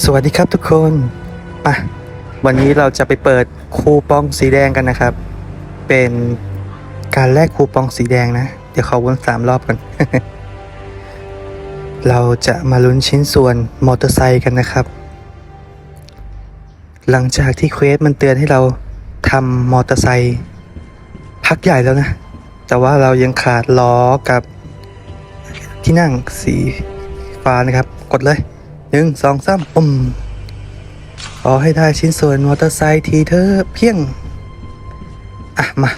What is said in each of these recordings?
สวัสดีครับทุกคนมาวันนี้เราจะไปเปิดคูปองสีแดงกันนะครับ เป็นการแลกคูปองสีแดงนะ เดี๋ยวเขอวนสามรอบกัน เราจะมาลุ้นชิ้นส่วนมอเตอร์ไซค์กันนะครับ หลังจากที่เควสมันเตือนให้เราทำมอเตอร์ไซค์พักใหญ่แล้วนะ แต่ว่าเรายังขาดล้อกับที่นั่งสีฟ้านะครับ กดเลย หนึ่งสองสามปุ่มขอให้ได้ชิ้นส่วนมอเตอร์ไซค์ทีเธอเพียง อะ มา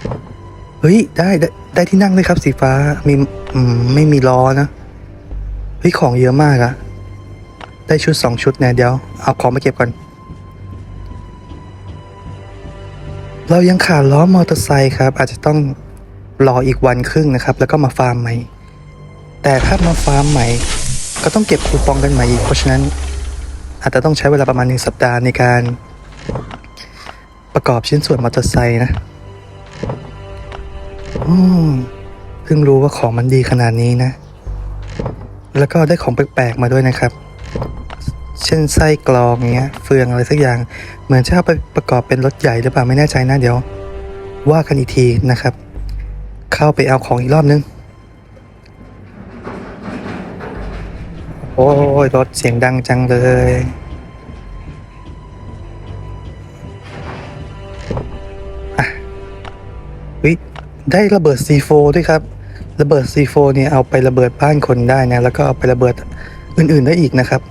เฮ้ย ได้ได้ได้ที่นั่งเลยครับสีฟ้ามีอืมไม่มีล้อนะ เฮ้ย ของเยอะมากอะได้ชุดสองชุดเนี่ยเดี๋ยว เอาของมาเก็บก่อน เรายังขาดล้อมอเตอร์ไซค์ครับ อาจจะต้องรออีกวันครึ่งนะครับ แล้วก็มาฟาร์มใหม่ แต่ถ้ามาฟาร์มใหม่ ก็ต้องเก็บคูปองกันใหม่อีกเพราะฉะนั้น อาจจะต้องใช้เวลาประมาณหนึ่งสัปดาห์ในการประกอบชิ้นส่วนมอเตอร์ไซค์นะ อืมเพิ่งรู้ว่าของมันดีขนาดนี้นะ แล้วก็ได้ของแปลกๆมาด้วยนะครับ เช่นไส้กรองเงี้ย เฟืองอะไรสักอย่าง เหมือนจะเอาไปประกอบเป็นรถใหญ่หรือเปล่าไม่แน่ใจนะเดี๋ยว ว่ากันอีกทีนะครับ เข้าไปเอาของอีกรอบนึง โอ้ยรถเสียงดังจังเลยอะวิได้ระเบิด C4 ด้วยครับ ระเบิด C4 เนี่ยเอาไประเบิดบ้านคนได้นะ แล้วก็เอาไประเบิดอื่นๆได้อีกนะครับ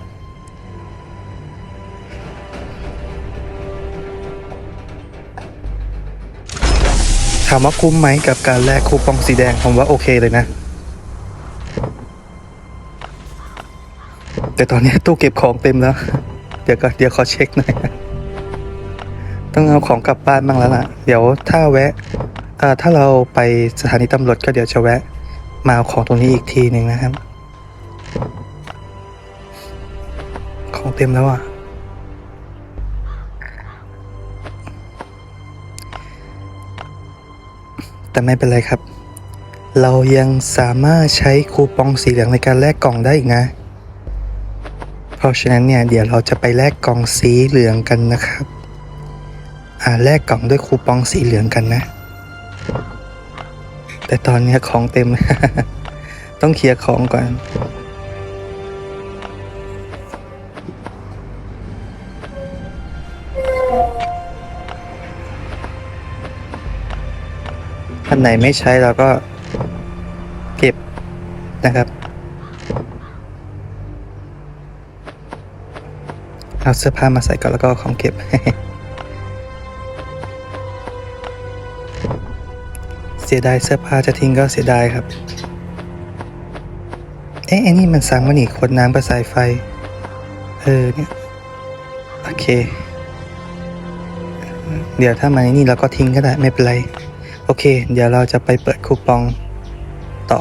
ถามว่าคุ้มไหมกับการแลกคูปองสีแดงผมว่าโอเคเลยนะ แต่ตอนนี้ตู้เก็บของเต็มแล้ว เดี๋ยวก็เดี๋ยวขอเช็คหน่อยต้องเอาของกลับบ้านบ้างแล้วล่ะ เดี๋ยวถ้าแวะถ้าเราไปสถานีตำรวจก็เดี๋ยวจะแวะ มาเอาของตรงนี้อีกทีหนึ่งนะครับ ของเต็มแล้วอะ แต่ไม่เป็นไรครับ เรายังสามารถใช้คูปองสีเหลืองในการแลกกล่องได้อีกนะ ราะฉะนั้นเนี่ยเดี๋ยวเราจะไปแลกกล่องสีเหลืองกันนะครับอ่าแลกกล่องด้วยคูปองสีเหลืองกันนะ แต่ตอนนี้ของเต็ม ต้องเคลียร์ของก่อนอันไหนไม่ใช้เราก็เก็บนะครับ เอาเสื้อผ้ามาใส่ก่อนแล้วก็ของเก็บ เสียดายเสื้อผ้าจะทิ้งก็เสียดายครับ เอ๊ะไอ้นี่มันสังมันอีกขวดน้ำกับสายไฟ เออเนี่ย โอเค เดี๋ยวถ้ามันไอ้นี่เราก็ทิ้งก็ได้ไม่เป็นไร โอเค เดี๋ยวเราจะไปเปิดคูปองต่อ